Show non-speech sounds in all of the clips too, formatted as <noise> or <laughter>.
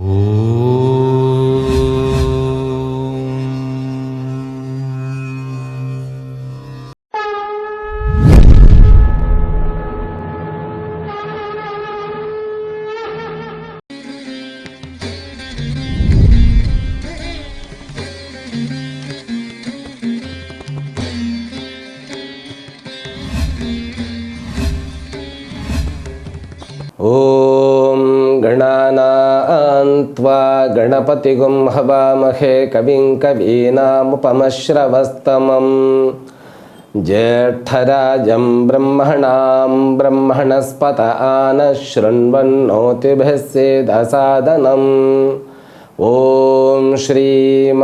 ॐ गणपतिगुं हवामहे कविं कवीनामुपमश्रवस्तमम्। ज्येष्ठराजं ब्रह्मणां ब्रह्मणस्पत आनः शृण्वन्नोतिभिः सेदसादनम्। ॐ श्रीमहागणपतये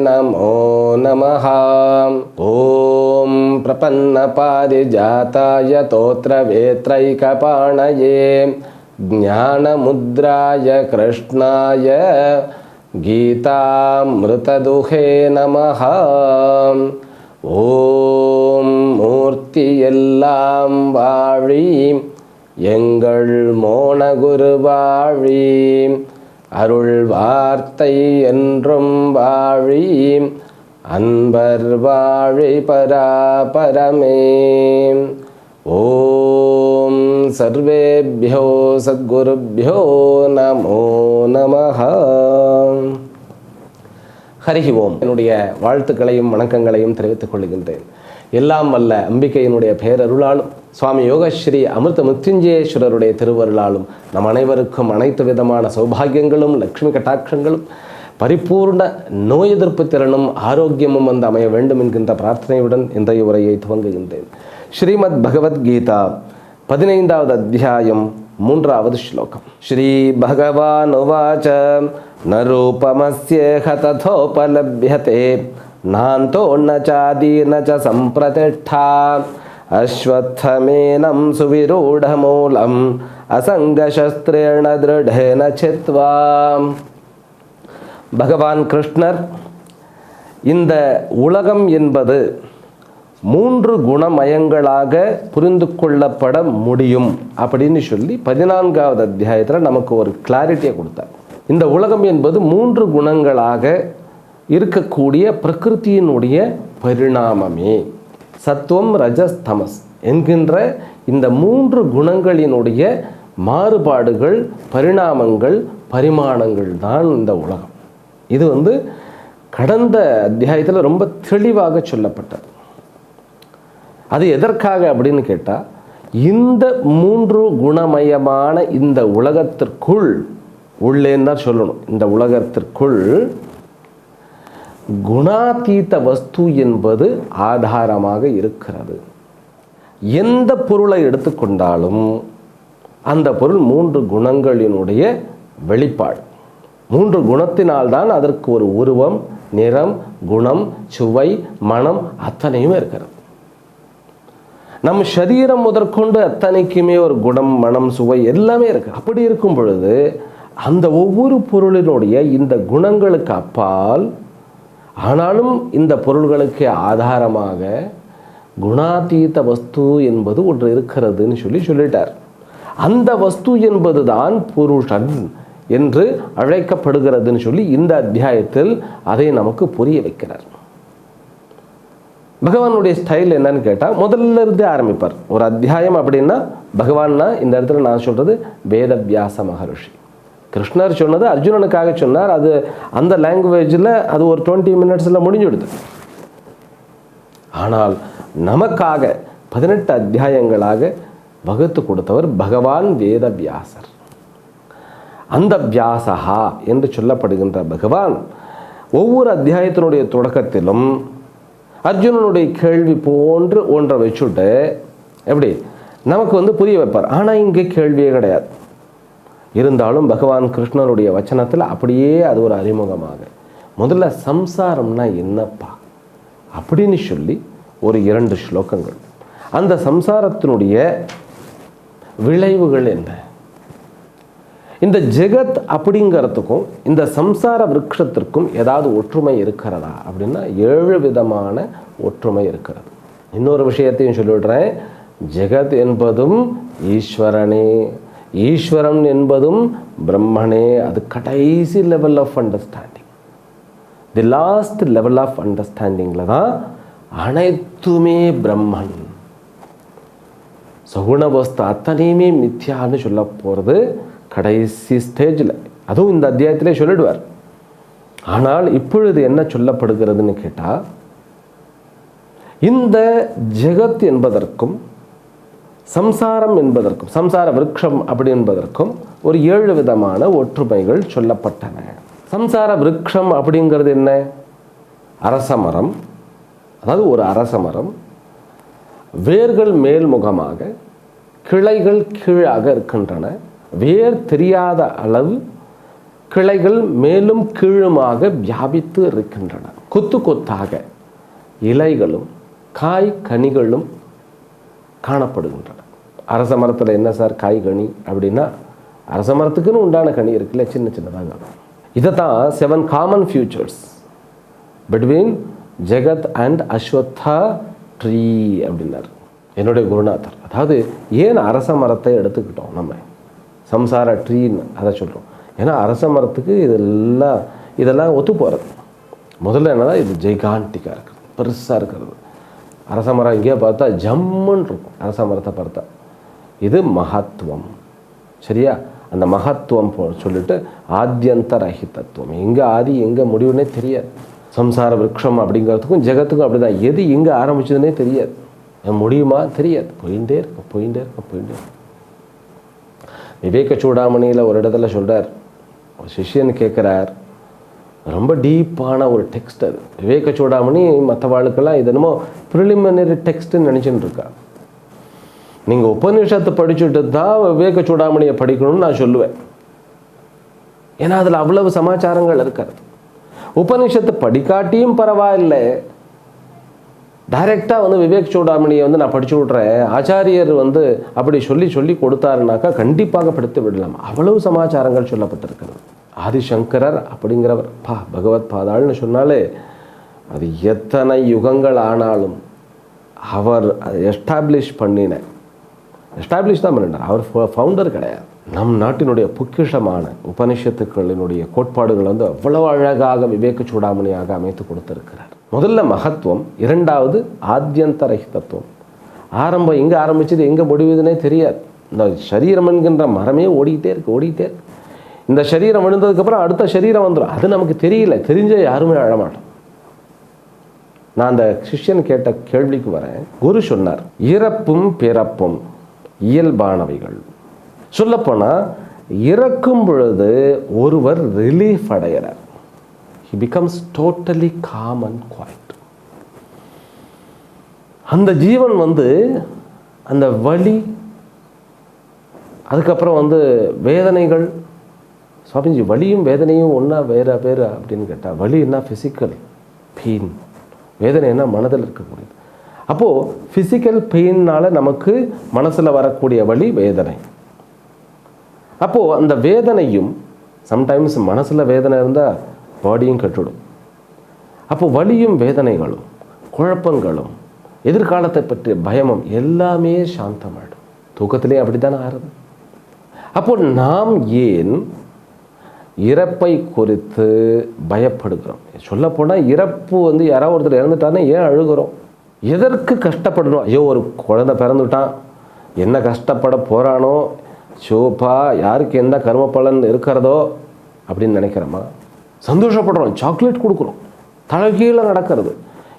नमो नमः। ॐ प्रपन्नपारिजाताय तोत्रवेत्रैकपाणये ज्ञानमुद्राय कृष्णाय गीतामृतदुहे नमः ॐ மூர்த்தியெல்லாம் வாழி எங்கள் மோனகுருவாழி அருள் வார்த்தை என்றும் வாழி அன்பர் வாழி பராபரமே ஓம் சர்வேபியோ சத்குருபியோ நமோ நமः ஹரிஹி ஓம் என்னுடைய வாழ்த்துக்களையும் வணக்கங்களையும் தெரிவித்துக் கொள்கின்றேன். எல்லாம் வல்ல அம்பிகையினுடைய பேரருளாலும் சுவாமி யோகஸ்ரீ அமிர்த மிருத்யுஞ்சயேஸ்வரருடைய திருவருளாலும் நம் அனைவருக்கும் அனைத்து விதமான சௌபாகியங்களும் லக்ஷ்மி கட்டாட்சங்களும் பரிபூர்ண நோய் எதிர்ப்பு திறனும் ஆரோக்கியமும் வந்து அமைய வேண்டும் என்கின்ற பிரார்த்தனையுடன் இன்றைய உரையை துவங்குகின்றேன். ஸ்ரீமத் பகவத்கீதா பதினைந்தாவது அத்தியாயம் மூன்றாவது ஸ்லோகம். ஸ்ரீ பகவான் உவாச்ச நூபமஸ்யேஹ ததோபலபியதே நாந்தோ நாதீன சம்பிரதிஷ்டா அஸ்வத்தமேனம் சுவிரூடமூலம் அசங்கசஸ்திரேண திருடேன சித்வா. பகவான் கிருஷ்ணர் இந்த உலகம் என்பது மூன்று குணமயங்களாக புரிந்து கொள்ளப்பட முடியும் அப்படின்னு சொல்லி பதினான்காவது அத்தியாயத்தில் நமக்கு ஒரு கிளாரிட்டியை கொடுத்தார். இந்த உலகம் என்பது மூன்று குணங்களாக இருக்கக்கூடிய பிரகிருத்தியினுடைய பரிணாமமே. சத்துவம் ரஜஸ் தமஸ் என்கின்ற இந்த மூன்று குணங்களினுடைய மாறுபாடுகள் பரிணாமங்கள் பரிமாணங்கள் தான் இந்த உலகம். இது வந்து கடந்த அத்தியாயத்தில் ரொம்ப தெளிவாக சொல்லப்பட்டது. அது எதற்காக அப்படின்னு கேட்டால் இந்த மூன்று குணமயமான இந்த உலகத்திற்குள் உள்ளேன்னு தான் சொல்லணும் இந்த உலகத்திற்குள் குணாதீத வஸ்து என்பது ஆதாரமாக இருக்கிறது. எந்த பொருளை எடுத்துக்கொண்டாலும் அந்த பொருள் மூன்று குணங்களினுடைய வெளிப்பாடு. மூன்று குணத்தினால்தான் அதற்கு ஒரு உருவம் நிறம் குணம் சுவை மனம் அத்தனையும் இருக்கிறது. நம் சரீரம் முதற்கொண்டு அத்தனைக்குமே ஒரு குணம் மனம் சுவை எல்லாமே இருக்கு. அப்படி இருக்கும் பொழுது அந்த ஒவ்வொரு பொருளினுடைய இந்த குணங்களுக்கு அப்பால் ஆனாலும் இந்த பொருள்களுக்கு ஆதாரமாக குணாதீத வஸ்து என்பது ஒன்று இருக்கிறதுன்னு சொல்லி சொல்லிட்டார். அந்த வஸ்து என்பதுதான் புருஷன் என்று அழைக்கப்படுகிறதுன்னு சொல்லி இந்த அத்தியாயத்தில் அதை நமக்கு புரிய வைக்கிறார். பகவானுடைய ஸ்டைல் என்னன்னு கேட்டால் முதல்ல இருந்தே ஆரம்பிப்பார். ஒரு அத்தியாயம் அப்படின்னா பகவான்னா இந்த இடத்துல நான் சொல்றது வேதவியாச மகர்ஷி. கிருஷ்ணர் சொன்னது அர்ஜுனனுக்காக சொன்னார். அது அந்த லாங்குவேஜில் அது ஒரு டுவெண்ட்டி மினிட்ஸில் முடிஞ்சுடுது. ஆனால் நமக்காக பதினெட்டு அத்தியாயங்களாக வகுத்து கொடுத்தவர் பகவான் வேதவியாசர். அந்த வியாசகா என்று சொல்லப்படுகின்ற பகவான் ஒவ்வொரு அத்தியாயத்தினுடைய தொடக்கத்திலும் அர்ஜுனனுடைய கேள்வி போன்று ஒன்றை வச்சுட்டு எப்படி? நமக்கு வந்து புரிய வைப்பார். ஆனால் இங்கே கேள்வியே கிடையாது. இருந்தாலும் பகவான் கிருஷ்ணனுடைய வச்சனத்தில் அப்படியே அது ஒரு அறிமுகமாக. முதல்ல சம்சாரம்னா என்னப்பா? அப்படின்னு சொல்லி ஒரு இரண்டு ஸ்லோகங்கள். அந்த சம்சாரத்தினுடைய விளைவுகள் என்ன? இந்த ஜெகத் அப்படிங்கிறதுக்கும் இந்த சம்சார விரக்ஷத்திற்கும் ஏதாவது ஒற்றுமை இருக்கிறதா? அப்படின்னா ஏழு விதமான ஒற்றுமை இருக்கிறது. இன்னொரு விஷயத்தையும் சொல்லிவிடுறேன். ஜெகத் என்பதும் ஈஸ்வரனே. ஈஸ்வரன் என்பதும் பிரம்மனே. அது கடைசி level of understanding the last level of அண்டர்ஸ்டாண்டிங்கில் தான் அனைத்துமே பிரம்மன். சகுணவஸ்து அத்தனையுமே மித்யான்னு சொல்ல போகிறது கடைசி ஸ்டேஜில் அதுவும் இந்த அத்தியாயத்திலே சொல்லிடுவார். ஆனால் இப்பொழுது என்ன சொல்லப்படுகிறதுன்னு கேட்டால் இந்த ஜெகத் என்பதற்கும் சம்சாரம் என்பதற்கும் சம்சார விருட்சம் அப்படி என்பதற்கும் ஒரு ஏழு விதமான ஒற்றுமைகள் சொல்லப்பட்டன. சம்சார விருட்சம் அப்படிங்கிறது என்ன? அரசமரம் அதாவது ஒரு அரசமரம் வேர்கள் மேல்முகமாக கிளைகள் கீழாக இருக்கின்றன. வேர் தெரியாத அளவு கிளைகள் மேலும் கீழுமாக வியாபித்து இருக்கின்றன. கொத்து கொத்தாக இலைகளும் காய் கனிகளும் காணப்படுகின்றன. அரச மரத்தில் என்ன சார் காய் கனி அப்படின்னா அரச மரத்துக்குன்னு உண்டான கனி இருக்குல்ல சின்ன சின்னதாக இதை தான் seven common features between Jagat and Ashwattha tree அப்படின்னார். என்னுடைய குருநாதர். அதாவது ஏன் அரச மரத்தை எடுத்துக்கிட்டோம் நம்ம? சம்சார ட்ரீன்னு அதை சொல்கிறோம் ஏன்னா அரச மரத்துக்கு இதெல்லாம் இதெல்லாம் ஒத்து போகிறது முதல்ல என்னன்னா இது ஜெய்காண்டிக்காக இருக்கிறது பெருசாக இருக்கிறது. அரச மரம் இங்கேயே பார்த்தா ஜம்முன்னு இருக்கும். அரச மரத்தை பார்த்தா. இது மகத்துவம். சரியா? அந்த மகத்துவம் போ சொல்லிட்டு ஆத்தியந்த ரஹிதத்துவம் எங்கே ஆதி எங்கே முடிவுனே தெரியாது. சம்சார விரக்ஷம் அப்படிங்கிறதுக்கும் ஜெகத்துக்கும் அப்படிதான். எது எங்கே ஆரம்பிச்சதுன்னே தெரியாது. முடியுமா? தெரியாது. போயிட்டே இருக்கும் போயிட்டே இருக்கும் போயிட்டே இருக்கும். விவேக சூடாமணியில் ஒரு இடத்துல சொல்கிறார் ஒரு சிஷ்யன் கேட்குறார் ரொம்ப டீப்பான ஒரு டெக்ஸ்ட் அது. விவேக சூடாமணி மற்றவாளுக்கெல்லாம் இது என்னமோ ப்ரிலிமினரி டெக்ஸ்ட்டுன்னு நினச்சின்னு இருக்கா. நீங்கள் உபநிஷத்தை படிச்சுட்டு தான் விவேக சூடாமணியை படிக்கணும்னு நான் சொல்லுவேன். ஏன்னா அதில் அவ்வளவு சமாச்சாரங்கள் இருக்கிறது. உபநிஷத்தை படிக்காட்டியும் பரவாயில்லை. டைரெக்டாக வந்து விவேக் சூடாமணியை வந்து நான் படிச்சு விட்றேன். ஆச்சாரியர் வந்து அப்படி சொல்லி சொல்லி கொடுத்தாருனாக்கா கண்டிப்பாக படித்து விடலாம். அவ்வளவு சமாச்சாரங்கள் சொல்லப்பட்டிருக்கிறது. ஆதிசங்கரர் அப்படிங்கிறவர். பா பகவத் பாதாள்னு சொன்னாலே அது எத்தனை யுகங்கள் ஆனாலும் அவர் எஸ்டாப்ளிஷ் பண்ணின எஸ்டாப்ளிஷ் தான் பண்ணினார். அவர் ஃபவுண்டர் கிடையாது. நம் நாட்டினுடைய பொக்கிஷமான உபனிஷத்துக்களினுடைய கோட்பாடுகள் வந்து அவ்வளவு அழகாக விவேக சூடாமணியாக அமைத்து கொடுத்திருக்கிறார். முதல்ல மகத்துவம் இரண்டாவது ஆத்தியந்தரஹிதத்துவம் ஆரம்பம் எங்கே ஆரம்பிச்சது எங்கே முடிவுதுன்னே தெரியாது. இந்த சரீரம் என்கின்ற மரமே ஓடிக்கிட்டே இருக்கு ஓடிக்கிட்டே இருக்கு. இந்த சரீரம் விழுந்ததுக்கப்புறம் அடுத்த சரீரம் வந்துடும் அது நமக்கு தெரியல தெரிஞ்ச யாருமே அழமாட்டோம். நான் அந்த சிஷ்யன் கேட்ட கேள்விக்கு வரேன். குரு சொன்னார் இறப்பும் பிறப்பும் இயல்பானவைகள். சொல்லப்போனால் இறக்கும் பொழுது ஒருவர் ரிலீஃப் அடைகிறார். He becomes totally calm and quiet அந்த ஜீவன் வந்து அந்த வலி அதுக்கப்புறம் வந்து வேதனைகள் சுவாமிஜி வலியும் வேதனையும் ஒன்றா வேற வேற அப்படின்னு கேட்டால் வலி என்ன? ஃபிசிக்கல் பெயின் வேதனை என்ன? மனதில் இருக்கக்கூடியது. அப்போது ஃபிசிக்கல் பெயின்னால் நமக்கு மனசில் வரக்கூடிய வலி வேதனை. அப்போது அந்த வேதனையும் சம்டைம்ஸ் மனசில் வேதனை இருந்தால் பாடியும் கட்டுடும் அப்போ வலியும் வேதனைகளும் குழப்பங்களும் எதிர்காலத்தை பற்றிய பயமும் எல்லாமே சாந்தமாயிடும். தூக்கத்திலே அப்படித்தானே ஆறுது அப்போ நாம் ஏன் இறப்பை குறித்து பயப்படுகிறோம்? சொல்லப்போனால் இறப்பு வந்து யாராவது ஒருத்தர் இறந்துட்டானே ஏன் அழுகிறோம்? எதற்கு கஷ்டப்படணும்? ஐயோ ஒரு குழந்தை பிறந்துட்டான். என்ன கஷ்டப்பட போகிறானோ சோப்பா யாருக்கு எந்த கர்ம பலன் இருக்கிறதோ அப்படின்னு நினைக்கிறோமா? சந்தோஷப்படுறோம். சாக்லேட் கொடுக்குறோம் தலகீழ நடக்கிறது.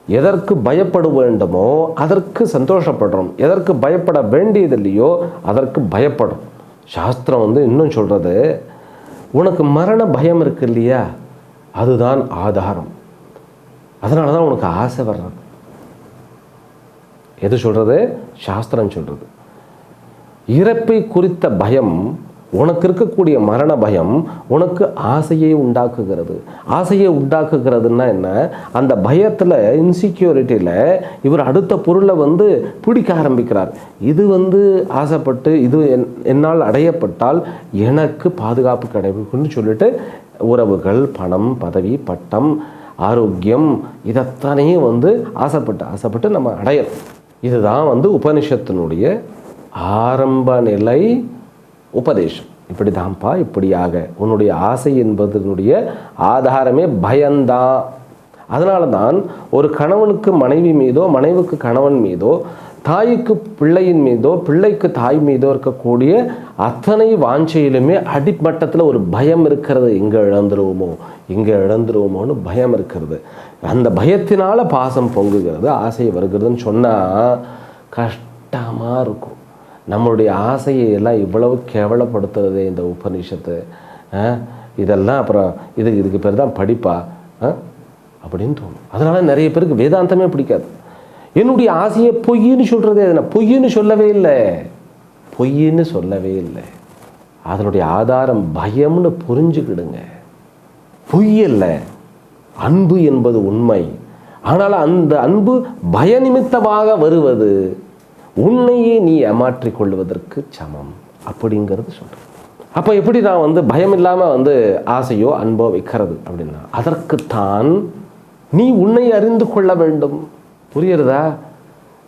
எதற்கு பயப்பட வேண்டுமோ அதற்கு சந்தோஷப்படுறோம். எதற்கு பயப்பட வேண்டியதில்லையோ அதற்கு பயப்படும். சாஸ்திரம் வந்து இன்னும் சொல்கிறது உனக்கு மரண பயம் இருக்கு இல்லையா? அதுதான் ஆதாரம். அதனால தான் உனக்கு ஆசை வர்றது. எது சொல்கிறது சாஸ்திரம் சொல்கிறது இறப்பை குறித்த பயம் உனக்கு இருக்கக்கூடிய மரண பயம் உனக்கு ஆசையை உண்டாக்குகிறது. ஆசையை உண்டாக்குகிறதுன்னா என்ன? அந்த பயத்தில் இன்செக்யூரிட்டியில் இவர் அடுத்த பொருளை வந்து பிடிக்க ஆரம்பிக்கிறார். இது வந்து ஆசைப்பட்டு இது என் என்னால் அடையப்பட்டால் எனக்கு பாதுகாப்பு கிடைக்கும்னு சொல்லிட்டு உறவுகள் பணம் பதவி பட்டம் ஆரோக்கியம் இதைத்தானே வந்து ஆசைப்பட்டு ஆசைப்பட்டு நம்ம அடையணும் இதுதான் வந்து உபனிஷத்தினுடைய ஆரம்ப நிலை. உபதேசம். இப்படி தான்ப்பா இப்படியாக. உன்னுடைய ஆசை என்பதனுடைய ஆதாரமே பயந்தான் அதனால தான் ஒரு கணவனுக்கு மனைவி மீதோ மனைவிக்கு கணவன் மீதோ தாய்க்கு பிள்ளையின் மீதோ பிள்ளைக்கு தாய் மீதோ இருக்கக்கூடிய அத்தனை வாஞ்சையிலுமே அடிமட்டத்தில் ஒரு பயம் இருக்கிறது. இங்கே இழந்துருவோமோ இங்கே இழந்துருவோமோன்னு பயம் இருக்கிறது. அந்த பயத்தினால பாசம் பொங்குகிறது ஆசை வருகிறதுன்னு சொன்னால் கஷ்டமாக இருக்கும். நம்மளுடைய ஆசையை எல்லாம் இவ்வளவு கேவலப்படுத்துறது இந்த உபநிஷத்து. ஆ? இதெல்லாம் அப்புறம் இது இதுக்கு பேர் தான் படிப்பா? ஆ? அப்படின்னு தோணும். அதனால் நிறைய பேருக்கு வேதாந்தமே பிடிக்காது. என்னுடைய ஆசையை பொய்ன்னு சொல்கிறதே அது நான் பொய்ன்னு சொல்லவே இல்லை. பொய்ன்னு சொல்லவே இல்லை. அதனுடைய ஆதாரம் பயம்னு புரிஞ்சுக்கிடுங்க. பொய் இல்லை அன்பு என்பது உண்மை. ஆனால் அந்த அன்பு பயநிமித்தமாக வருவது. உன்னையே நீ ஏமாற்றிக் கொள்வதற்கு சமம். அப்படிங்கிறது சொல்கிறேன் அப்போ எப்படி நான் வந்து பயம் இல்லாமல் வந்து ஆசையோ அன்போ வைக்கிறது அப்படின்னா அதற்குத்தான் நீ உன்னை அறிந்து கொள்ள வேண்டும். புரியுறதா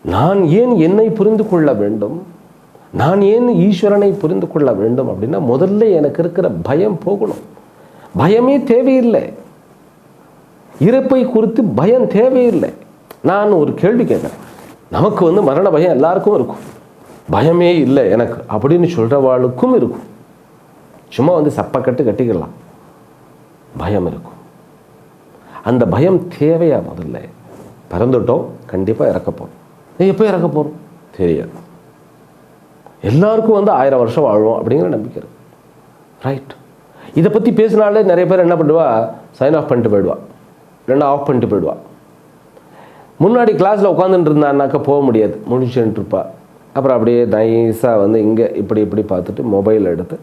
நான் ஏன் என்னை புரிந்து கொள்ள வேண்டும்? நான் ஏன் ஈஸ்வரனை புரிந்து கொள்ள வேண்டும் அப்படின்னா முதல்ல எனக்கு இருக்கிற பயம் போகணும். பயமே தேவையில்லை. இறப்பை குறித்து பயம் தேவையில்லை. நான் ஒரு கேள்வி கேட்குறேன். நமக்கு வந்து மரண பயம் எல்லாருக்கும் இருக்கும். பயமே இல்லை எனக்கு அப்படின்னு சொல்கிறவாளுக்கும் இருக்கும். சும்மா வந்து சப்பக்கட்டு கட்டிக்கலாம். பயம் இருக்கும். அந்த பயம் தேவையா முதல்ல? பிறந்துட்டோம் கண்டிப்பாக இறக்க போகிறோம் எப்போ இறக்க போகிறோம் தெரியாது. எல்லாருக்கும் வந்து ஆயிரம் வருஷம் வாழ்வோம் அப்படிங்கிற நம்பிக்கை இருக்கு. ரைட் இதை பற்றி பேசினாலே நிறைய பேர் என்ன பண்ணுவா? சைன் ஆஃப் பண்ணிட்டு போயிடுவா. இல்லைன்னா ஆஃப் பண்ணிட்டு போயிடுவா. முன்னாடி கிளாஸில் உட்காந்துட்டு இருந்தான்னாக்கா போக முடியாது. முடிச்சுட்டு இருப்பா அப்புறம் அப்படியே நைஸாக வந்து இங்கே இப்படி இப்படி பார்த்துட்டு மொபைல் எடுத்து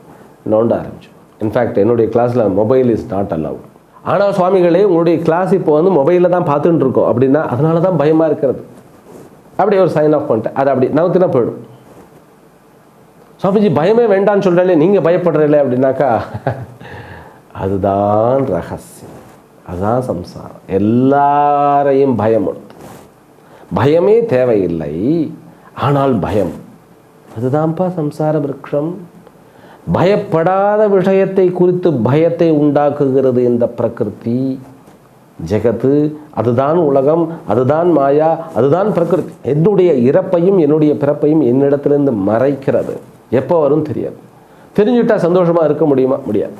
நோண்ட ஆரம்பிச்சோம். இன்ஃபேக்ட் என்னுடைய கிளாஸில் மொபைல் இஸ் நாட் அலவுட் ஆனால் சுவாமிகளே உங்களுடைய கிளாஸ் இப்போ வந்து மொபைலில் தான் பார்த்துட்டு இருக்கோம் அப்படின்னா அதனால தான் பயமாக இருக்கிறது. அப்படியே ஒரு சைன் ஆஃப் பண்ணிட்டு அது அப்படி நவுத்தினா போயிடும். சுவாமிஜி பயமே வேண்டான்னு சொல்கிறாலே நீங்கள் பயப்படுறீங்களே அப்படின்னாக்கா அதுதான் ரகசியம். அதுதான் சம்சாரம். எல்லாரையும் பயமுறுத்தும். பயமே தேவையில்லை. ஆனால் பயம். அதுதான்ப்பா சம்சார விரக்ஷம். பயப்படாத விஷயத்தை குறித்து பயத்தை உண்டாக்குகிறது இந்த பிரகிருதி. ஜெகத்து அதுதான் உலகம் அதுதான் மாயா அதுதான் பிரகிருதி. என்னுடைய இறப்பையும் என்னுடைய பிறப்பையும் என்னிடத்திலிருந்து மறைக்கிறது. எப்போ வரும் தெரியாது. தெரிஞ்சுட்டா சந்தோஷமாக இருக்க முடியுமா? முடியாது.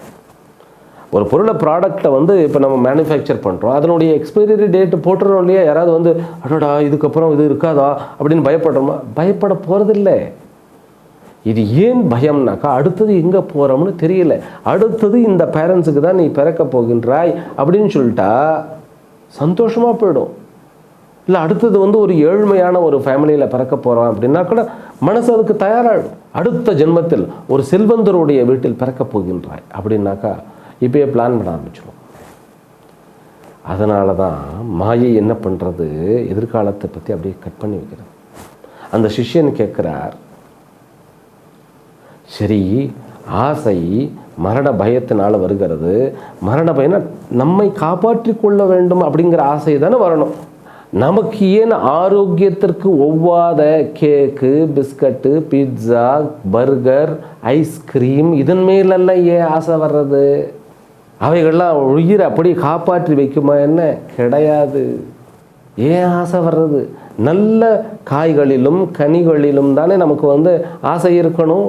ஒரு பொருளை ப்ராடக்ட்டை வந்து இப்போ நம்ம மேனுஃபேக்சர் பண்ணுறோம் அதனுடைய எக்ஸ்பைரி டேட்டு போட்டுறோம் இல்லையா? யாராவது வந்து அடடா இதுக்கப்புறம் இது இருக்காதா? அப்படின்னு பயப்படுறோமா. பயப்பட போகிறதில்லை இது ஏன் பயம்னாக்கா அடுத்தது எங்கே போகிறோம்னு தெரியல. அடுத்தது இந்த பேரண்ட்ஸுக்கு தான் நீ பிறக்க போகின்றாய் அப்படின்னு சொல்லிட்டா சந்தோஷமாக போயிடும். இல்லை அடுத்தது வந்து ஒரு ஏழ்மையான ஒரு ஃபேமிலியில் பிறக்க போகிறோம் அப்படின்னா கூட மனசு அதுக்கு தயாராகிடும் அடுத்த ஜென்மத்தில் ஒரு செல்வந்தருடைய வீட்டில் பிறக்க போகின்றாய் அப்படின்னாக்கா இப்பயே பிளான் பண்ண ஆரம்பிச்சிடும் அதனால தான் மாயை என்ன பண்ணுறது எதிர்காலத்தை பற்றி அப்படியே கட் பண்ணி வைக்கிறது. அந்த சிஷ்யன் கேட்குறார் சரி ஆசை மரண பயத்தினால் வருகிறது. மரண பயனா நம்மை காப்பாற்றி கொள்ள வேண்டும் அப்படிங்கிற ஆசை தானே வரணும். நமக்கு ஏன் ஆரோக்கியத்திற்கு ஒவ்வாத cake biscuit pizza burger ice cream இதன் மேலெல்லாம் ஏன் ஆசை வர்றது? அவைகள்லாம் உயிரை அப்படியே காப்பாற்றி வைக்குமா என்ன? கிடையாது. ஏன் ஆசை வர்றது? நல்ல காய்களிலும் கனிகளிலும் தானே நமக்கு வந்து ஆசை இருக்கணும்.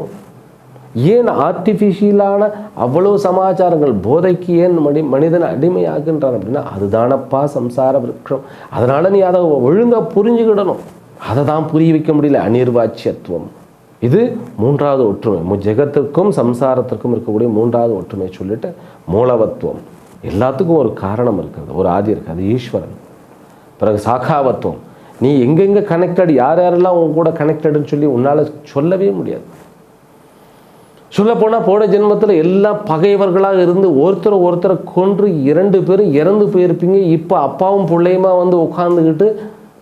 ஏன் ஆர்டிஃபிஷியலான அவ்வளோ சமாச்சாரங்கள் போதைக்கு ஏன் மனி மனிதன் அடிமையாகின்றான் அப்படின்னா அதுதானப்பா சம்சார விருட்சம். அதனால் நீ அதை ஒழுங்காக புரிஞ்சுக்கிடணும். அதை தான் புரிய வைக்க முடியல. அனிர்வாச்சியத்துவம். இது மூன்றாவது ஒற்றுமை. மு- ஜெகத்துக்கும் சம்சாரத்திற்கும் இருக்கக்கூடிய மூன்றாவது ஒற்றுமை சொல்லிட்டு மூலவத்துவம். எல்லாத்துக்கும் ஒரு காரணம் இருக்கிறது ஒரு ஆதி இருக்குது. அது ஈஸ்வரன். பிறகு சாக்காவத்துவம். நீ எங்கெங்கே கனெக்டட் யார் யாரெல்லாம் உன் கூட கனெக்டடுன்னு சொல்லி உன்னால் சொல்லவே முடியாது. சொல்லப்போனால் போன ஜென்மத்தில் எல்லாம் பகைவர்களாக இருந்து ஒருத்தரை ஒருத்தரை கொன்று இரண்டு பேரும் இறந்து போயிருப்பீங்க. இப்போ அப்பாவும் பிள்ளையுமா வந்து உட்காந்துக்கிட்டு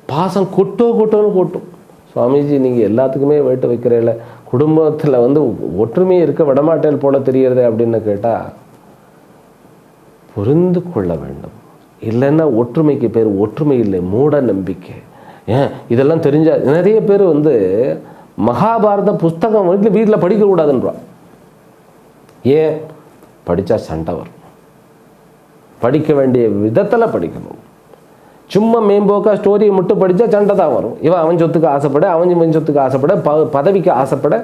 பாசம் கொட்டோ கொட்டோன்னு கொட்டும். சுவாமிஜி நீங்கள் எல்லாத்துக்குமே வேட்டு வைக்கிறீங்கள குடும்பத்தில் வந்து ஒற்றுமையை இருக்க விடமாட்டேன் போல தெரிகிறதே அப்படின்னு கேட்டால் புரிந்து கொள்ள வேண்டும். இல்லைன்னா ஒற்றுமைக்கு பேர் ஒற்றுமை இல்லை மூட நம்பிக்கை. ஏன்? இதெல்லாம் தெரிஞ்சா நிறைய பேர் வந்து மகாபாரத புஸ்தகம் வீட்டில் வீட்டில் படிக்கக்கூடாதுன்றான் ஏன்? படித்தா சண்டை வரும். படிக்க வேண்டிய விதத்தில் படிக்கணும். சும்மா மேம்போக்கா ஸ்டோரியை மட்டும் படித்தா சண்டை தான் வரும். இவன் அவன் சொத்துக்கு ஆசைப்பட அவன் இவன் சொத்துக்கு ஆசைப்பட ப பதவிக்கு ஆசைப்பட.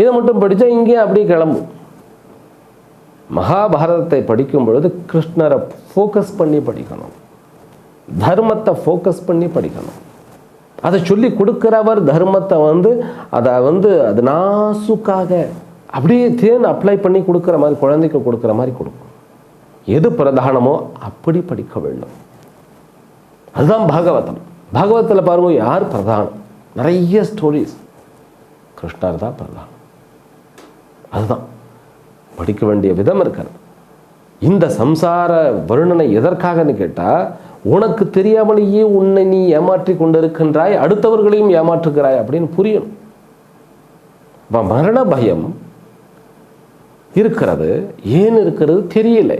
இதை மட்டும் படித்தா இங்கேயும் அப்படியே கிளம்பும். மகாபாரதத்தை படிக்கும் பொழுது கிருஷ்ணரை ஃபோக்கஸ் பண்ணி படிக்கணும். தர்மத்தை ஃபோக்கஸ் பண்ணி படிக்கணும். அதை சொல்லி கொடுக்குறவர் தர்மத்தை வந்து அதை வந்து அது நாசுக்காக அப்படியே தேன் அப்ளை பண்ணி கொடுக்குற மாதிரி குழந்தைக்கு கொடுக்குற மாதிரி கொடுக்கும். எது பிரதானமோ அப்படி படிக்க வேண்டும். அதுதான் பாகவதம். பாகவதத்தில் பாருங்க யார் பிரதானம்? நிறைய ஸ்டோரிஸ் கிருஷ்ணர் தான் பிரதானம். அதுதான். படிக்க வேண்டிய விதம் இருக்காது இந்த சம்சார வருணனை எதற்காகன்னு கேட்டால் உனக்கு தெரியாமலேயே உன்னை நீ ஏமாற்றி கொண்டிருக்கின்றாய் அடுத்தவர்களையும் ஏமாற்றுகிறாய் அப்படின்னு புரியணும். இப்போ மரண பயம் இருக்கிறது ஏன் இருக்கிறது தெரியல.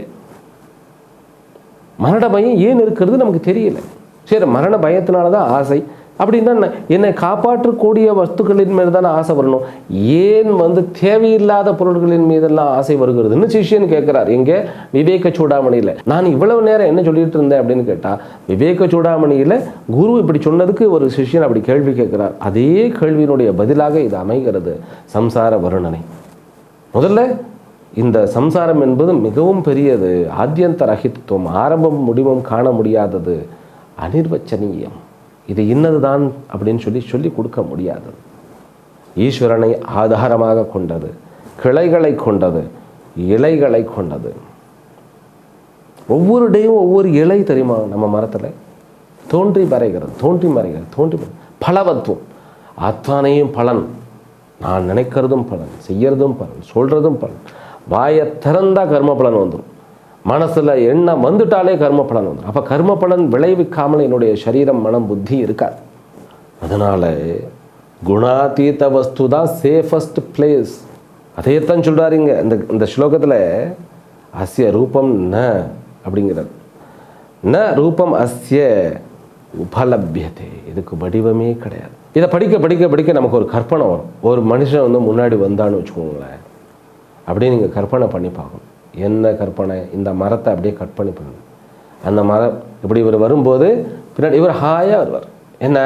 மரண பயம் ஏன் இருக்கிறது நமக்கு தெரியலை. சரி மரண பயத்தினால தான் ஆசை. அப்படின்னா என்ன- என்னை காப்பாற்றக்கூடிய வஸ்துக்களின் மீது தானே ஆசை வரணும். ஏன் வந்து தேவையில்லாத பொருட்களின் மீதெல்லாம் ஆசை வருகிறதுன்னு சிஷ்யன் கேட்குறார். இங்கே விவேக சூடாமணியில். நான் இவ்வளவு நேரம் என்ன சொல்லிட்டு இருந்தேன் அப்படின்னு கேட்டால் விவேக சூடாமணியில் குரு இப்படி சொன்னதுக்கு ஒரு சிஷ்யன் அப்படி கேள்வி கேட்குறார். அதே கேள்வியினுடைய பதிலாக இது அமைகிறது. சம்சார வருணனை. முதல்ல இந்த சம்சாரம் என்பது மிகவும் பெரியது. ஆத்தியந்த ரஹித்துவம் ஆரம்பம் முடிவும் காண முடியாதது. அனிர்வச்சனீயம். இது இன்னதுதான் அப்படின்னு சொல்லி சொல்லி கொடுக்க முடியாது. ஈஸ்வரனை ஆதாரமாக கொண்டது கிளைகளை கொண்டது இலைகளை கொண்டது. ஒவ்வொரு டேயும் ஒவ்வொரு இலை தெரியுமா நம்ம மரத்தில்? தோன்றி மறைகிறது தோன்றி மறைகிறது தோன்றி பலவத்துவம். அத்தானையும் பலன். நான் நினைக்கிறதும் பலன் செய்யறதும் பலன் சொல்றதும் பலன். வாயை திறந்தா கர்ம பலன் வந்துடும் மனசில் எண்ணம் வந்துட்டாலே கர்ம பலன் வந்துடும் அப்போ கர்ம பலன் விளைவிக்காமல் என்னுடைய சரீரம் மனம் புத்தி இருக்காது. அதனால் குணாதீத வஸ்து தான் சேஃபஸ்ட் பிளேஸ் அதையத்தான் சொல்கிறாருங்க இந்த இந்த ஸ்லோகத்தில் அஸ்ய ரூபம் ந அப்படிங்கிறது. ந ரூபம் அஸ்ய உபலபியதே. இதுக்கு வடிவமே கிடையாது. இதை படிக்க படிக்க படிக்க நமக்கு ஒரு கற்பனை வரும். ஒரு மனுஷன் வந்து முன்னாடி வந்தான்னு வச்சுக்கோங்களேன். அப்படியே நீங்கள் கற்பனை பண்ணி பார்க்கணும். என்ன கற்பனை? இந்த மரத்தை அப்படியே கட் பண்ணி பண்ணணும் அந்த மரம் இப்படி இவர் வரும்போது பின்னாடி இவர் ஹாயாக வருவார். என்ன?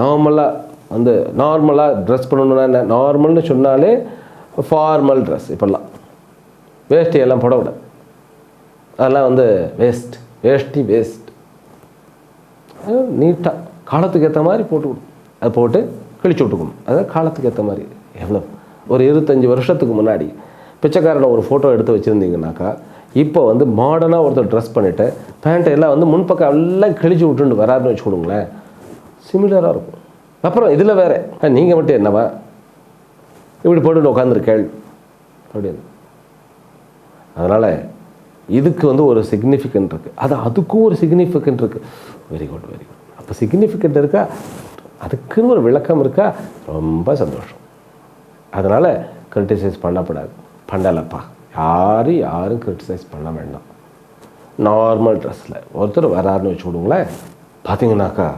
நார்மலாக வந்து நார்மலாக ட்ரெஸ் பண்ணணும்னா என்ன? நார்மல்னு சொன்னாலே ஃபார்மல் ட்ரெஸ் இப்போல்லாம் வேஷ்டி எல்லாம் போடக்கூடாது அதெல்லாம் வந்து வேஸ்ட் வேஷ்டி வேஸ்ட் நீட்டாக காலத்துக்கு ஏற்ற மாதிரி போட்டு விடும் அதை போட்டு கிழிச்சு விட்டுக்கணும். அதான் காலத்துக்கு ஏற்ற மாதிரி. எவ்வளோ ஒரு இருபத்தஞ்சி வருஷத்துக்கு முன்னாடி. பிச்சைக்காரனை ஒரு ஃபோட்டோ எடுத்து வச்சுருந்தீங்கனாக்கா இப்போ வந்து மாடர்னாக ஒருத்தர் ட்ரெஸ் பண்ணிவிட்டு பேண்ட்டை எல்லாம் வந்து முன்பக்கம் எல்லாம் கிழிச்சு விட்டுட்டு வராருன்னு வச்சுக்கோங்களேன். சிமிலராக இருக்கும். அப்புறம் இதில் வேறு நீங்கள் மட்டும் என்னவா? இப்படி போட்டு உட்காந்துருக்கேள் அப்படின்னு. அதனால் இதுக்கு வந்து ஒரு சிக்னிஃபிகண்ட் இருக்குது அது அதுக்கும் ஒரு சிக்னிஃபிகண்ட் இருக்குது வெரி குட் வெரி குட் அப்போ சிக்னிஃபிகண்ட் இருக்கா? அதுக்குன்னு ஒரு விளக்கம் இருக்கா? ரொம்ப சந்தோஷம். அதனால் கிரிட்டிசைஸ் பண்ணப்படாது பண்ணலப்பா. யாரும் யாரும் கிரிட்டிசைஸ் பண்ண வேண்டாம். நார்மல் ட்ரெஸ்ஸில் ஒருத்தர் வராருன்னு வச்சு விடுங்களேன் பார்த்தீங்கன்னாக்கா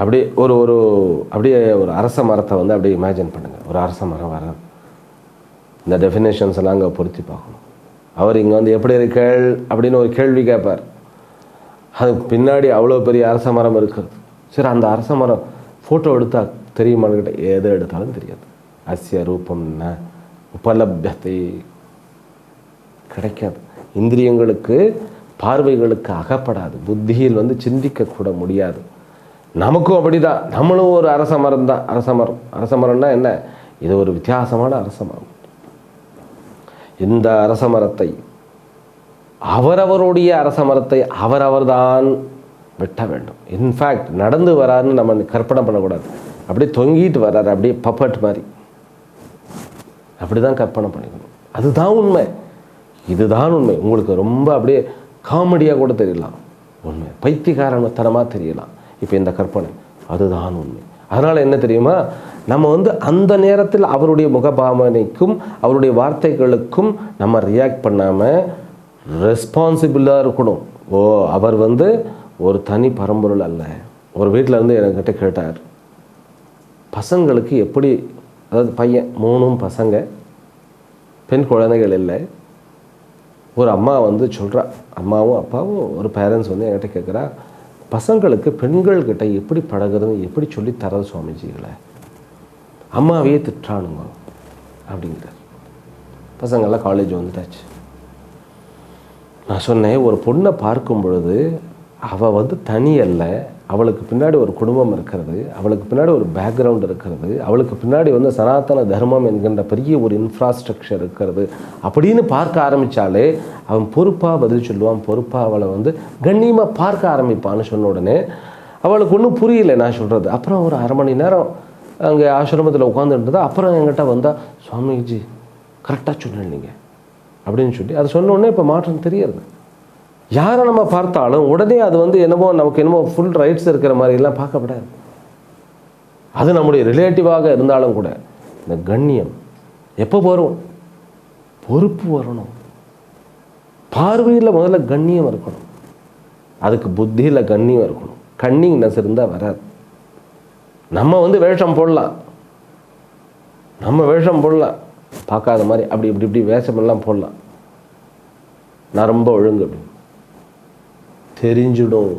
அப்படியே ஒரு ஒரு அப்படியே ஒரு அரச மரத்தை வந்து அப்படியே இமேஜின் பண்ணுங்கள் ஒரு அரச மரம் வர இந்த டெஃபினேஷன்ஸ் எல்லாம் அங்கே பொருத்தி பார்க்கணும். அவர் இங்கே வந்து எப்படி இருக்கேள் அப்படின்னு ஒரு கேள்வி கேட்பார். அதுக்கு பின்னாடி அவ்வளோ பெரிய அரச மரம் இருக்குது சரி அந்த அரச மரம் ஃபோட்டோ எடுத்தால் தெரியுமான்னு கேட்டால் எதை எடுத்தாலும் தெரியாது. அஸ்ய ரூபம்னா உபலப்யத்தை கிடைக்காது. இந்திரியங்களுக்கு பார்வைகளுக்கு அகப்படாது. புத்தியில் வந்து சிந்திக்க கூட முடியாது. நமக்கும் அப்படிதான். நம்மளும் ஒரு அரச மரம் தான். அரச மரம் அரச மரம்னா என்ன? இது ஒரு வித்தியாசமான அரச மரம் இந்த அரச மரத்தை அவரவருடைய அரச மரத்தை அவரவர்தான் வெட்ட வேண்டும். இன்ஃபேக்ட் நடந்து வராருன்னு நம்ம கற்பனை பண்ணக்கூடாது. அப்படியே தொங்கிட்டு வர்றாரு. அப்படியே பப்பட் மாதிரி. அப்படி தான் கற்பனை பண்ணிக்கணும். அதுதான் உண்மை. இதுதான் உண்மை. உங்களுக்கு ரொம்ப அப்படியே காமெடியாக கூட தெரியலாம். உண்மை. பைத்தியகாரத்தனமாக தெரியலாம். இப்போ இந்த கற்பனை. அதுதான் உண்மை. அதனால் என்ன தெரியுமா? நம்ம வந்து அந்த நேரத்தில் அவருடைய முகபாவனைக்கும் அவருடைய வார்த்தைகளுக்கும் நம்ம ரியாக்ட் பண்ணாமல் ரெஸ்பான்சிபிளாக இருக்கணும். ஓ அவர் வந்து ஒரு தனி பரம்பொருள் அல்ல. ஒரு வீட்டில் இருந்து என்கிட்ட கேட்டார். பசங்களுக்கு எப்படி அதாவது பையன் மூணும் பசங்க பெண் குழந்தைகள் இல்லை. ஒரு அம்மா வந்து சொல்கிறா அம்மாவும் அப்பாவும் ஒரு பேரண்ட்ஸ் வந்து என்கிட்ட கேட்குறா பசங்களுக்கு பெண்கள்கிட்ட எப்படி பழகிறது எப்படி சொல்லி தரது சுவாமிஜிகளை அம்மாவையே திட்டானுங்க அப்படிங்கிறார் பசங்கள்லாம் காலேஜ் வந்துட்டாச்சு. நான் சொன்னேன் ஒரு பொண்ணை பார்க்கும் பொழுது அவள் வந்து தனி அல்ல அவளுக்கு பின்னாடி ஒரு குடும்பம் இருக்கிறது அவளுக்கு பின்னாடி ஒரு பேக்ரவுண்ட் இருக்கிறது அவளுக்கு பின்னாடி வந்து சனாதன தர்மம் என்கின்ற பெரிய ஒரு இன்ஃப்ராஸ்ட்ரக்சர் இருக்கிறது அப்படின்னு பார்க்க ஆரம்பித்தாலே அவன் பொறுப்பாக பதில் சொல்லுவான் பொறுப்பாக அவளை வந்து கண்ணியமாக பார்க்க ஆரம்பிப்பான்னு சொன்ன உடனே அவளுக்கு ஒன்றும் புரியல நான் சொல்கிறது அப்புறம் ஒரு அரை மணி நேரம் அங்கே ஆசிரமத்தில் உட்காந்துருந்தது அப்புறம் என்கிட்ட வந்தால் சுவாமிஜி கரெக்டாக சொன்னேன் அப்படின்னு சொல்லி அதை சொன்ன உடனே இப்போ மாற்றம் தெரியறது. யாரை நம்ம பார்த்தாலும் உடனே அது வந்து என்னமோ நமக்கு என்னமோ ஃபுல் ரைட்ஸ் இருக்கிற மாதிரிலாம் பார்க்கப்படாது. அது நம்முடைய ரிலேட்டிவாக இருந்தாலும் கூட இந்த கண்ணியம் எப்போ வரும்? பொறுப்பு வரணும். பார்வையில் முதல்ல கண்ணியம் இருக்கணும். அதுக்கு புத்தியில் கண்ணியம் இருக்கணும். கண்ணிங்னஸ் இருந்தால் வராது. நம்ம வந்து வேஷம் போடலாம். நம்ம வேஷம் போடலாம். பார்க்காத மாதிரி அப்படி இப்படி இப்படி வேஷமெல்லாம் போடலாம். நான் ரொம்ப ஒழுங்கு அப்படி. தெரிஞ்சிடும்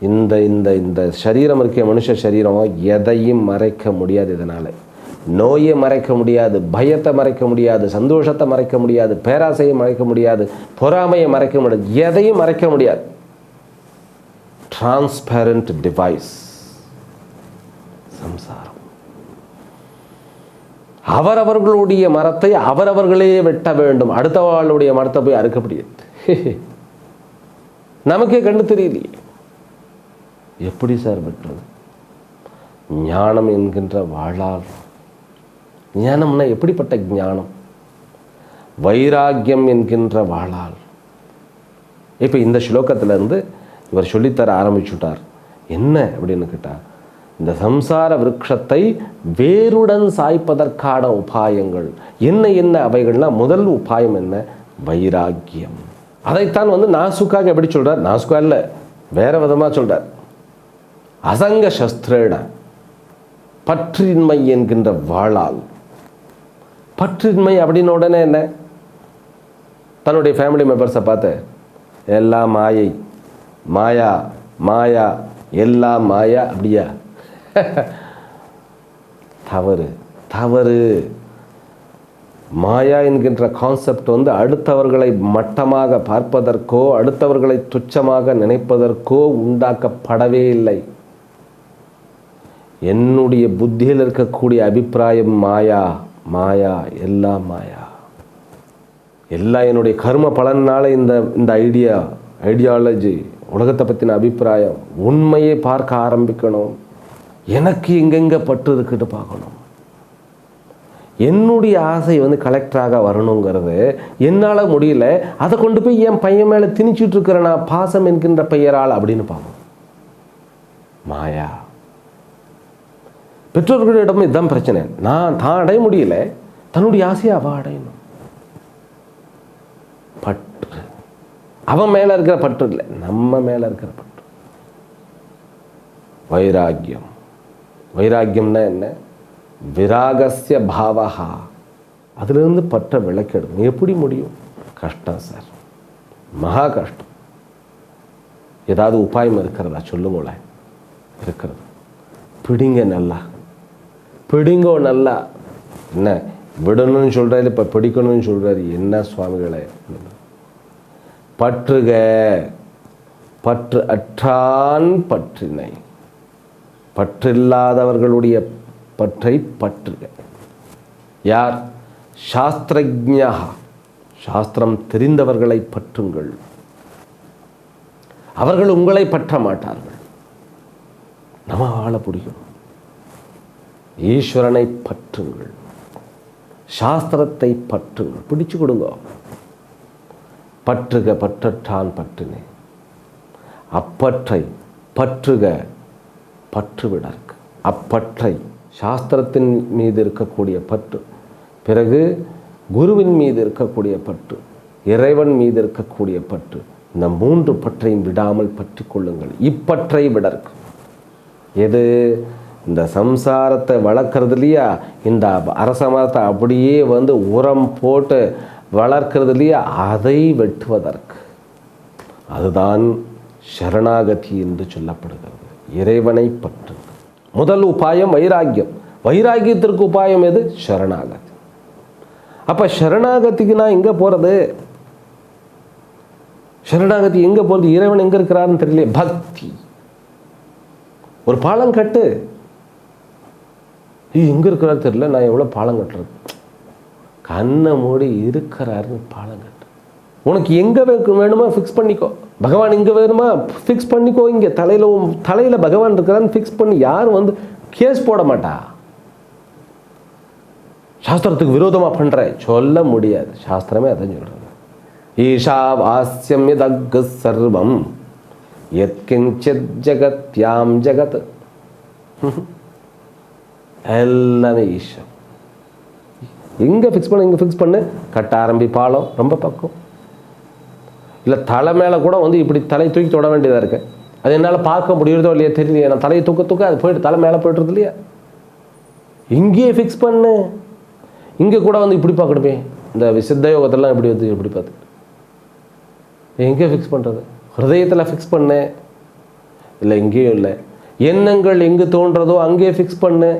இந்த இந்த இந்த சரீரம் இருக்க மனுஷ சரீரம் எதையும் மறைக்க முடியாது இதனால். நோயை மறைக்க முடியாது பயத்தை மறைக்க முடியாது சந்தோஷத்தை மறைக்க முடியாது பேராசையை மறைக்க முடியாது பொறாமையை மறைக்க முடியாது எதையும் மறைக்க முடியாது. டிரான்ஸ்பரண்ட் டிவைஸ் சம்சாரம். அவரவர்களுடைய மரத்தை அவரவர்களே வெட்ட வேண்டும். அடுத்தவாளுடைய மரத்தை போய் அறுக்க முடியாது. <laughs> நமக்கே கண்டு தெரியலையே எப்படி சார் வெட்டுறது ஞானம் என்கின்ற வாழால். ஞானம்னா எப்படிப்பட்ட ஞானம்? வைராக்கியம் என்கின்ற வாழால். இப்போ இந்த ஸ்லோகத்துல இருந்து இவர் சொல்லித்தர ஆரம்பிச்சுட்டார். என்ன அப்படின்னு கேட்டார் இந்த சம்சார விரக்ஷத்தை வேருடன் சாய்ப்பதற்கான உபாயங்கள். என்ன என்ன அவைகள்னால் முதல் உபாயம் என்ன? வைராக்கியம். அதைத்தான் வந்து நாசுக்காக எப்படி சொல்கிறார் நாசுக்கா இல்லை வேற விதமா சொல்றார். அசங்க சஸ்திரேட பற்றின்மை என்கின்ற வாழால் பற்றின்மை அப்படின்னு உடனே என்ன? தன்னுடைய ஃபேமிலி மெம்பர்ஸை பார்த்து எல்லாம் மாயை மாயா மாயா எல்லாம் மாயா அப்படியா? <laughs> தவறு தவறு. மாயா என்கின்ற கான்செப்ட் வந்து அடுத்தவர்களை மட்டமாக பார்ப்பதற்கோ அடுத்தவர்களை துச்சமாக நினைப்பதற்கோ உண்டாக்கப்படவே இல்லை. என்னுடைய புத்தியில் இருக்கக்கூடிய அபிப்பிராயம் மாயா மாயா எல்லாம் மாயா. எல்லாம் என்னுடைய கர்ம பலனால இந்த இந்த ஐடியா ஐடியாலஜி உலகத்தை பற்றின அபிப்பிராயம் உண்மையை பார்க்க ஆரம்பிக்கணும். எனக்கு எங்கெங்கே பற்று இருக்குன்னு பார்க்கணும். என்னுடைய ஆசை வந்து கலெக்டராக வரணுங்கிறது என்னால் முடியல. அதை கொண்டு போய் என் பையன் மேலே திணிச்சிட்டு இருக்கிறனா பாசம் என்கின்ற பெயரால் அப்படின்னு பார்ப்போம் மாயா. பெற்றோர்களிடம் இதுதான் பிரச்சனை. நான் தான் அடைய முடியல. தன்னுடைய ஆசையை அவ அடையணும். பற்று. அவன் மேல இருக்கிற பற்று இல்லை. நம்ம மேல இருக்கிற பற்று. வைராக்கியம். வைராக்கியம்னா என்ன? விராகசிய பாவகா அதிலிருந்து பற்ற விளக்கெடுக்கணும் எப்படி முடியும்? கஷ்டம் சார். மகா கஷ்டம். ஏதாவது உபாயம் இருக்கிறதா? சொல்லுங்களேன் இருக்கிறது. பிடிங்க நல்லா. பிடிங்கோ நல்லா. என்ன? விடணும்னு சொல்கிறாரு இப்போ பிடிக்கணும்னு சொல்கிறாரு என்ன சுவாமிகளே? பற்றுக. பற்று அற்றான் பற்றினை. பற்றில்லாதவர்களுடைய பற்றை பற்றுக. யார்? சாஸ்திரஜா சாஸ்திரம் தெரிந்தவர்களை பற்றுங்கள். அவர்கள் உங்களை பற்ற மாட்டார்கள். நம்ம வாழ முடியும் ஈஸ்வரனை பற்றுங்கள். சாஸ்திரத்தை பற்றுங்கள். பிடிச்சு கொடுங்க. பற்றுக பற்றற்றான் பற்றினே. அப்பற்றை பற்றுக பற்றுவிடற்கு. அப்பற்றை சாஸ்திரத்தின் மீது இருக்கக்கூடிய பற்று. பிறகு குருவின் மீது இருக்கக்கூடிய பற்று இறைவன் மீது இருக்கக்கூடிய பற்று இந்த மூன்று பற்றையும் விடாமல் பற்றி கொள்ளுங்கள். இப்பற்றை விடற்கு. எது? இந்த சம்சாரத்தை வளர்க்குறது இல்லையா? இந்த அரச மரத்தை அப்படியே வந்து உரம் போட்டு வளர்க்கிறது இல்லையா? அதை வெட்டுவதற்கு. அதுதான் சரணாகதி என்று சொல்லப்படுகிறது. இறைவனை பற்று முதல் உபாயம் வைராக்கியம். வைராக்கியத்திற்கு உபாயம் எது? சரணாகதி. அப்போ சரணாகதிக்கு நான் எங்கே போகிறது சரணாகதி எங்கே போகிறது இறைவன் எங்கே இருக்கிறாருன்னு தெரியல பக்தி. ஒரு பாலம் கட்டு. ஐயோ எங்கே இருக்கிறாரு தெரியல. நான் எவ்வளோ பாலம் கட்டுறது? கண்ணை மூடி இருக்கிறாருன்னு பாலம் கட்டு. உனக்கு எங்கே வேணுமோ ஃபிக்ஸ் பண்ணிக்கோ. பகவான் இங்கே வேணுமா? ஃபிக்ஸ் பண்ணிக்கோ இங்கே. தலையில் தலையில் பகவான் இருக்கிறான்னு ஃபிக்ஸ் பண்ணி யாரும் வந்து கேஸ் போட மாட்டா. சாஸ்திரத்துக்கு விரோதமாக பண்ணுற சொல்ல முடியாது. சாஸ்திரமே அதான் சொல்கிறது ஈஷா வாஸ்யம் இதக்கு சர்வம். எத்கிஞ்சித் ஜகத்யாம் ஜகத். எல்லாமே ஈஷம் எங்கே ஃபிக்ஸ் பண்ண இங்கே ஃபிக்ஸ் பண்ணு. கட்ட ஆரம்பி பாலம் ரொம்ப பக்கம் இல்லை தலை மேலே கூட வந்து இப்படி தலை தூக்கி தொட வேண்டியதாக இருக்கு. அது என்னால் பார்க்க முடியுறதோ இல்லையா தெரியலையே. நான் தலையை தூக்க தூக்க அது போயிட்டு தலை மேலே போய்ட்டுருது இல்லையா? இங்கேயே ஃபிக்ஸ் பண்ணு. இங்கே கூட வந்து இப்படி பார்க்கணுமே. இந்த சித்த யோகத்தெல்லாம் இப்படி வந்து இப்படி பார்த்து? எங்கே ஃபிக்ஸ் பண்ணுறது ஹிருதயத்தில் ஃபிக்ஸ் பண்ணு. இல்லை இங்கேயும் இல்லை. எண்ணங்கள் எங்கே தோன்றதோ அங்கேயே ஃபிக்ஸ் பண்ணு.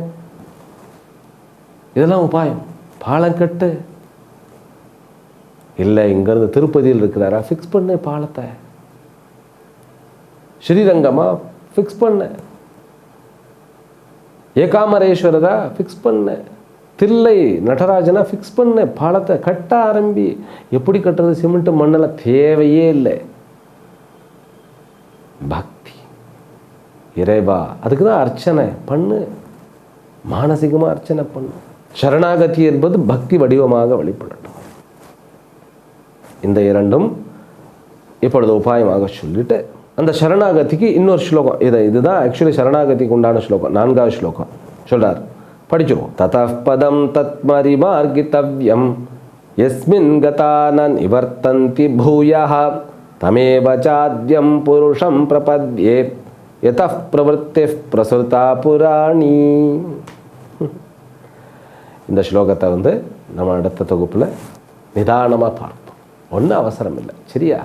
இதெல்லாம் உபாயம் பாலம் கட்டு. இல்லை இங்கேருந்து திருப்பதியில் இருக்கிறாரா? ஃபிக்ஸ் பண்ணு பாலத்தை. ஸ்ரீரங்கமா? ஃபிக்ஸ் பண்ணு. ஏகாமரேஸ்வரரா ஃபிக்ஸ் பண்ணு. தில்லை நடராஜனா? ஃபிக்ஸ் பண்ணு. பாலத்தை கட்ட ஆரம்பி. எப்படி கட்டுறது? சிமெண்ட் மண்ணில் தேவையே இல்லை. பக்தி. இறைவா. அதுக்கு தான் அர்ச்சனை. பண்ணு. மானசிகமாக அர்ச்சனை பண்ணு. சரணாகதி என்பது பக்தி வடிவமாக வெளிப்படட்டும் இந்த இரண்டும் இப்பொழுது உபாயமாக சொல்லிட்டு அந்த சரணாகதிக்கு இன்னொரு ஸ்லோகம் இதை இதுதான் ஆக்சுவலி சரணாகதிக்கு உண்டான ஸ்லோகம் நான்காவது ஸ்லோகம் சொல்றார். படிச்சிருவோம் தத பதம் தத்மரி மார்கித்தவ்யம் எஸ்மின் கதா ந நிவர்த்தந்தி பூயா தமேவ சாத்யம் புருஷம் பிரபத்யே யத பிரவருத்தி பிரசுதா புராணி இந்த ஸ்லோகத்தை வந்து நம்ம அடுத்த தொகுப்பில் நிதானமாக பார்ப்போம். ஒன்றும் அவசரம் இல்லை. சரியா?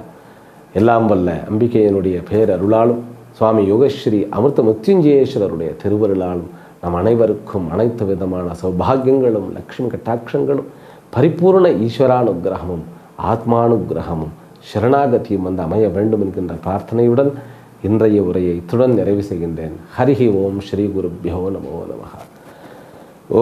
எல்லாம் வல்ல அம்பிகையனுடைய பேரருளாலும் சுவாமி யோகஸ்ரீ அமிர்த முத்யுஞ்சயேஸ்வரருடைய திருவருளாலும் நம் அனைவருக்கும் அனைத்து விதமான சௌபாகியங்களும் லக்ஷ்மி கட்டாட்சங்களும் பரிபூர்ண ஈஸ்வரானுகிரகமும் ஆத்மானுகிரகமும் சரணாகதியும் வந்து அமைய வேண்டும் என்கின்ற பிரார்த்தனையுடன் இன்றைய உரையை இத்துடன் நிறைவு செய்கின்றேன். ஹரிஹி ஓம் ஸ்ரீ குருப்பியோ நமோ நமஹா. ஓ